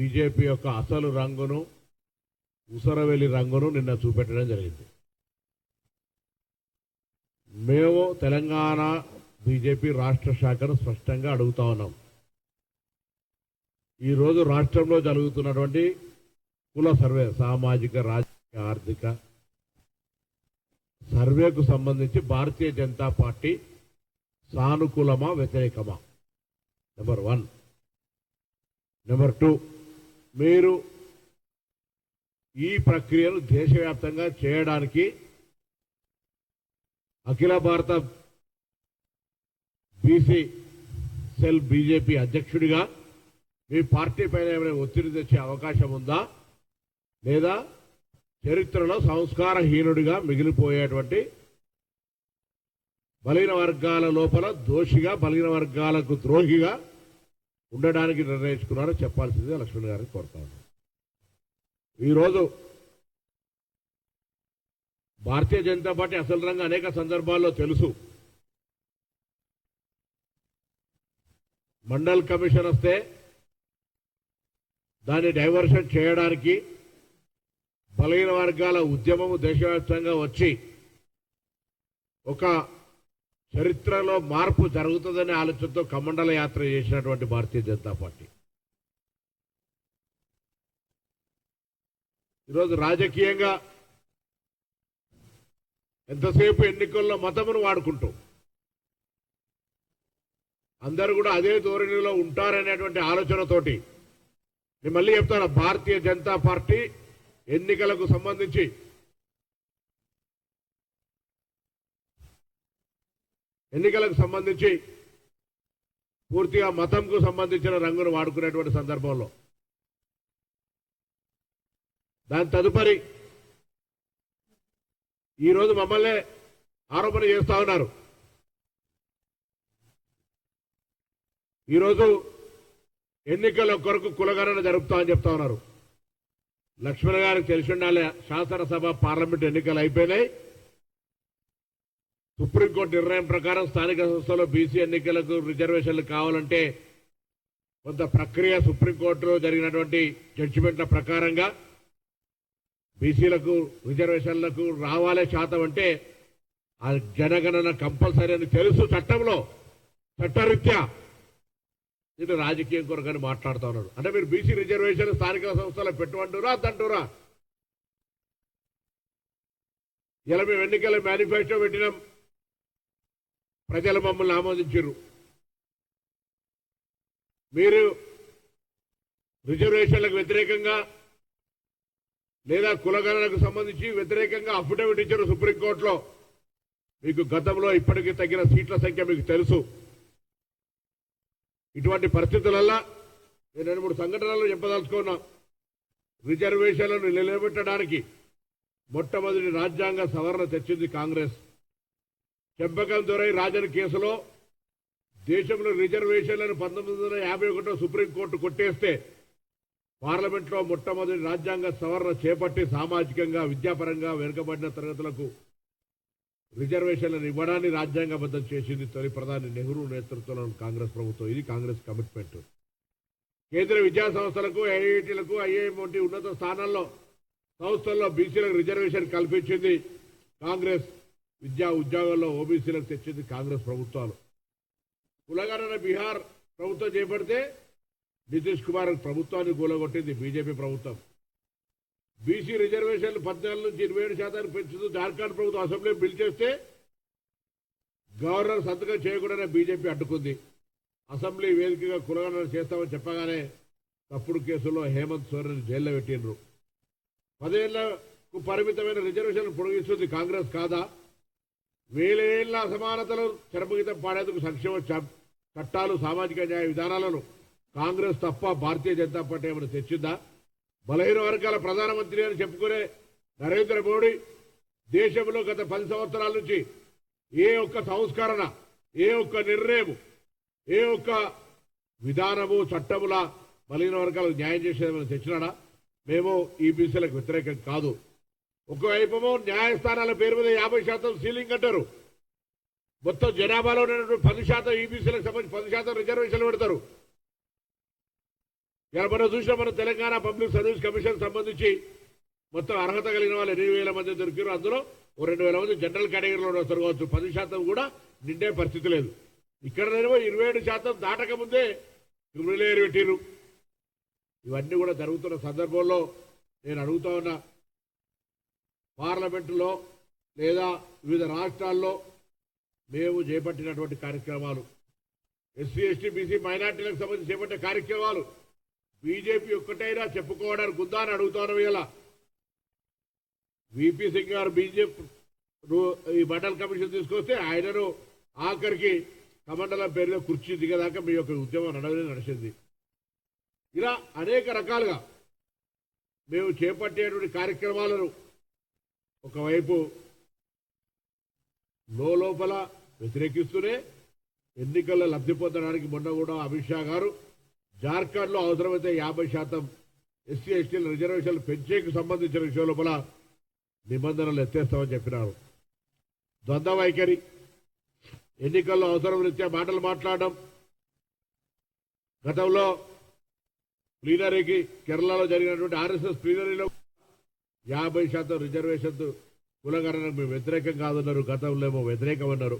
BJP యొక్క అసలు రంగును ఉసరవెలి రంగును నిన్న చూపెట్టడం జరిగింది. మేము తెలంగాణ బీజేపీ రాష్ట్ర శాఖను స్పష్టంగా అడుగుతా ఉన్నాం. ఈరోజు రాష్ట్రంలో జరుగుతున్నటువంటి కుల సర్వే సామాజిక రాజకీయ ఆర్థిక సర్వేకు సంబంధించి భారతీయ జనతా పార్టీ సానుకూలమా వ్యతిరేకమా? నెంబర్ వన్ నెంబర్ టూ మీరు ఈ ప్రక్రియను దేశవ్యాప్తంగా చేయడానికి అఖిల భారత బీసీ సెల్ బీజేపీ అధ్యక్షుడిగా మీ పార్టీ పైన ఏమైనా ఒత్తిడి తెచ్చే అవకాశం ఉందా? లేదా చరిత్రలో సంస్కారహీనుడిగా మిగిలిపోయేటువంటి బలిన వర్గాల లోపల దోషిగా బలిన వర్గాలకు ద్రోహిగా ఉండడానికి నిర్ణయించుకున్నారో చెప్పాల్సిందే లక్ష్మణ్ గారిని కోరుతాను ఈరోజు భారతీయ జనతా పార్టీ అసలు రంగం అనేక సందర్భాల్లో తెలుసు. మండల్ కమిషన్ వస్తే దాన్ని డైవర్షన్ చేయడానికి బలహీన వర్గాల ఉద్యమము దేశవ్యాప్తంగా వచ్చి ఒక చరిత్రలో మార్పు జరుగుతుందనే ఆలోచనతో కమండల యాత్ర చేసినటువంటి భారతీయ జనతా పార్టీ. ఈరోజు రాజకీయంగా ఎంతసేపు ఎన్నికల్లో మతమును వాడుకుంటూ అందరూ కూడా అదే ధోరణిలో ఉంటారనేటువంటి ఆలోచనతోటి నేను మళ్ళీ చెప్తాను భారతీయ జనతా పార్టీ ఎన్నికలకు సంబంధించి ఎన్నికలకు సంబంధించి పూర్తిగా మతంకు సంబంధించిన రంగును వాడుకునేటువంటి సందర్భంలో. దాని తదుపరి ఈరోజు మమ్మల్ని ఆరోపణ చేస్తా ఉన్నారు. ఈరోజు ఎన్నికల కొరకు కులగణన జరుపుతామని చెప్తా ఉన్నారు. లక్ష్మణ్ గారికి తెలిసి ఉండాలి శాసనసభ పార్లమెంట్ ఎన్నికలు అయిపోయినాయి. సుప్రీంకోర్టు నిర్ణయం ప్రకారం స్థానిక సంస్థలో బీసీ ఎన్నికలకు రిజర్వేషన్లు కావాలంటే కొంత ప్రక్రియ సుప్రీంకోర్టులో జరిగినటువంటి జడ్జిమెంట్ల ప్రకారంగా బీసీలకు రిజర్వేషన్లకు రావాలే శాతం అంటే ఆ జనగణన కంపల్సరీ అని తెలుసు చట్టంలో చట్టరీత్యా. ఇది రాజకీయం కొరకని మాట్లాడుతూ ఉన్నారు. అంటే మీరు బీసీ రిజర్వేషన్ స్థానిక సంస్థలో పెట్టుకుంటురా అద్దంటురా ఇలా మేము ఎన్నికల మేనిఫెస్టో పెట్టినాం. ప్రజలు మమ్మల్ని ఆమోదించారు. మీరు రిజర్వేషన్లకు వ్యతిరేకంగా లేదా కులగణనకు సంబంధించి వ్యతిరేకంగా అఫిడవిట్ ఇచ్చారు సుప్రీంకోర్టులో. మీకు గతంలో ఇప్పటికీ తగిన సీట్ల సంఖ్య మీకు తెలుసు. ఇటువంటి పరిస్థితులల్లా నేను రెండు మూడు సంఘటనలు చెప్పదలుచుకున్నా. రిజర్వేషన్లను నిలబెట్టడానికి మొట్టమొదటి రాజ్యాంగ సవరణ తెచ్చింది కాంగ్రెస్. పెంపకం దొరై రాజన్ కేసులో దేశంలో రిజర్వేషన్లను పంతొమ్మిది వందల యాభై ఒకటో సుప్రీంకోర్టు కొట్టేస్తే పార్లమెంట్లో మొట్టమొదటి రాజ్యాంగ సవరణ చేపట్టి సామాజికంగా విద్యాపరంగా వెనుకబడిన తరగతులకు రిజర్వేషన్లను ఇవ్వడాన్ని రాజ్యాంగబద్ధం చేసింది తొలి ప్రధాని నెహ్రూ నేతృత్వంలోని కాంగ్రెస్ ప్రభుత్వం. ఇది కాంగ్రెస్ కమిట్మెంట్. కేంద్ర విద్యా సంస్థలకు ఐఐటీలకు ఐఐఎం వంటి ఉన్నత స్థానాల్లో సంస్థల్లో బీసీలకు రిజర్వేషన్ కల్పించింది కాంగ్రెస్. విద్యా ఉద్యోగాల్లో ఓబీసీలకు తెచ్చింది కాంగ్రెస్ ప్రభుత్వాలు. కులగణన బీహార్ ప్రభుత్వం చేపడితే నితీష్ కుమార్ ప్రభుత్వాన్ని కూలగొట్టింది బీజేపీ ప్రభుత్వం. బీసీ రిజర్వేషన్లు పద్నాలుగు నుంచి ఇరవై ఏడు శాతానికి పెంచుతూ జార్ఖండ్ ప్రభుత్వం అసెంబ్లీ బిల్ చేస్తే గవర్నర్ సంతకం చేయకుండానే బీజేపీ అడ్డుకుంది. అసెంబ్లీ వేదికగా కులగణన చేస్తామని చెప్పగానే తప్పుడు కేసులో హేమంత్ సోరెన్ జైల్లో పెట్టిండ్రు. పదేళ్ళకు పరిమితమైన రిజర్వేషన్లు పొడిగిస్తుంది కాంగ్రెస్ కాదా? వేలేళ్ళ అసమానతలు చరమగీతం పాడేందుకు సంక్షేమ చట్టాలు సామాజిక న్యాయ విధానాలను కాంగ్రెస్ తప్ప భారతీయ జనతా పార్టీ ఏమైనా తెచ్చిందా? బలహీన వర్గాల ప్రధానమంత్రి అని చెప్పుకునే నరేంద్ర మోడీ దేశంలో గత పది సంవత్సరాల నుంచి ఏ ఒక్క సంస్కరణ ఏ ఒక్క నిర్ణయం ఏ ఒక్క విధానము చట్టముల బలహీన వర్గాలకు న్యాయం చేసేదని తెచ్చినాడా? మేము ఈ బీసీలకు వ్యతిరేకం కాదు. ఒకవైపేమో న్యాయస్థానాల పేరు మీద యాభై శాతం సీలింగ్ అంటారు మొత్తం జనాభాలో ఉన్నటువంటి పది శాతం ఈబీసీలకు సంబంధించి పది శాతం రిజర్వేషన్లు పెడతారు. ఇలా మనం చూసిన మన తెలంగాణ పబ్లిక్ సర్వీస్ కమిషన్ సంబంధించి మొత్తం అర్హత కలిగిన వాళ్ళు ఎనిమిది వేల మంది దొరికారు అందులో ఓ రెండు వేల మంది జనరల్ కేటగిరీలో దొరకవచ్చు పది శాతం కూడా నిండే పరిస్థితి లేదు. ఇక్కడనేమో ఇరవై ఏడు శాతం దాటక ముందే క్రిమినల్ పెట్టిరు ఇవన్నీ కూడా జరుగుతున్న సందర్భంలో నేను అడుగుతా ఉన్నా పార్లమెంటులో లేదా వివిధ రాష్ట్రాల్లో మేము చేపట్టినటువంటి కార్యక్రమాలు. ఎస్సీ ఎస్టీ బీసీ మైనార్టీలకు సంబంధించి చేపట్టే కార్యక్రమాలు. బీజేపీ ఒక్కటైనా చెప్పుకోవడానికి ఉందా అని అడుగుతాను ఇలా విపి సింగ్ గారు బీజేపీ ఈ మండల కమిషన్ తీసుకొస్తే ఆయనను ఆఖరికి కమండలం పేరులో కుర్చీ దిగదాకా మీ యొక్క ఉద్యమం నడవని నడిచింది. ఇలా అనేక రకాలుగా మేము చేపట్టేటువంటి కార్యక్రమాలను ఒకవైపు లోపల వ్యతిరేకిస్తూనే ఎన్నికల్లో లబ్ధి పొందడానికి మొన్న కూడా అమిత్ షా గారు జార్ఖండ్లో అవసరమైతే యాభై శాతం ఎస్సీ ఎస్టీల రిజర్వేషన్లు పెంచేకి సంబంధించిన విషయం లోపల నిబంధనలు ఎత్తేస్తామని చెప్పినారు. ద్వంద్వ వైఖరి ఎన్నికల్లో అవసరం రీత్యా మాటలు మాట్లాడడం. గతంలో ప్లీనరీకి కేరళలో జరిగినటువంటి ఆర్ఎస్ఎస్ ప్లీనరీలో యాభై శాతం రిజర్వేషన్ కులగణనకు మేము వ్యతిరేకం కాదన్నారు గతంలో ఏమో వ్యతిరేకం అన్నారు.